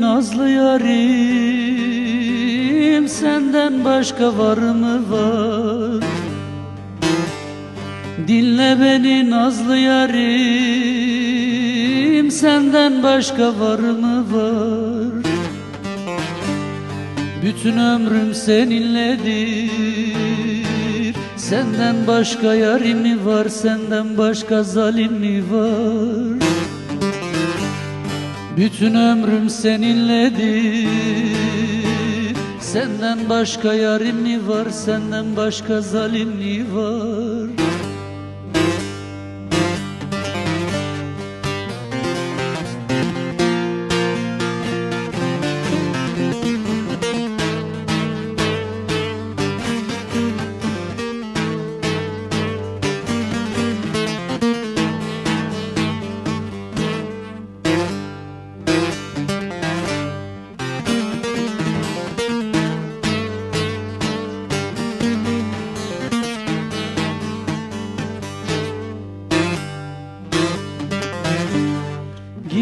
nazlı yarim Senden başka var mı? Var. Dinle beni nazlı yarim Senden başka var mı? Var. Bütün ömrüm seninledir. Senden başka yarim mi var Senden başka zalim mi var Bütün ömrüm seninledir Senden başka yarim mi var? Senden başka zalim mi var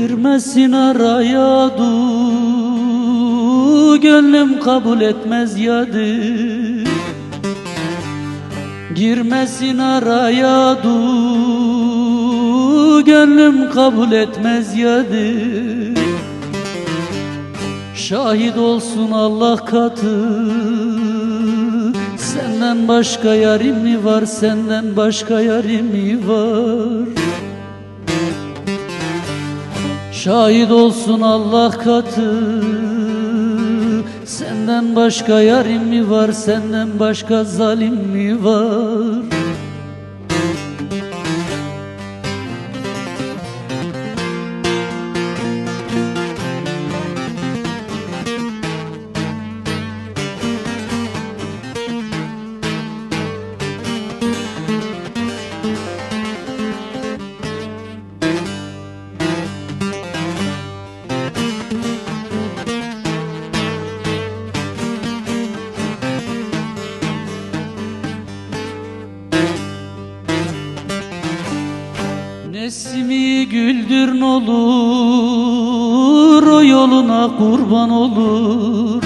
Girmesin araya du Gönlüm kabul etmez yadı. Girmesin araya du Gönlüm kabul etmez yadı. Şahit olsun Allah katı. Senden başka yarim mi var? Senden başka yarim mi var Şahit olsun Allah katı. Senden başka yarim mi var Senden başka zalim mi var Nesimi güldür olur O yoluna kurban olur.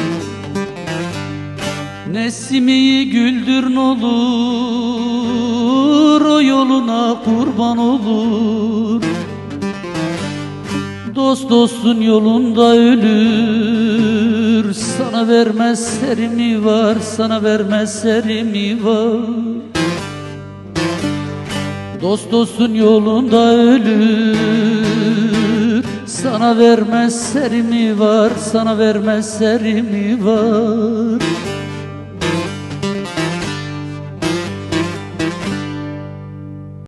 Nesimi güldür olur O yoluna kurban olur. Dost dostun yolunda ölür Sana vermez serimi var Sana vermez serimi var Dost dostun yolunda ölür. Sana vermez serimi var Sana vermez serimi var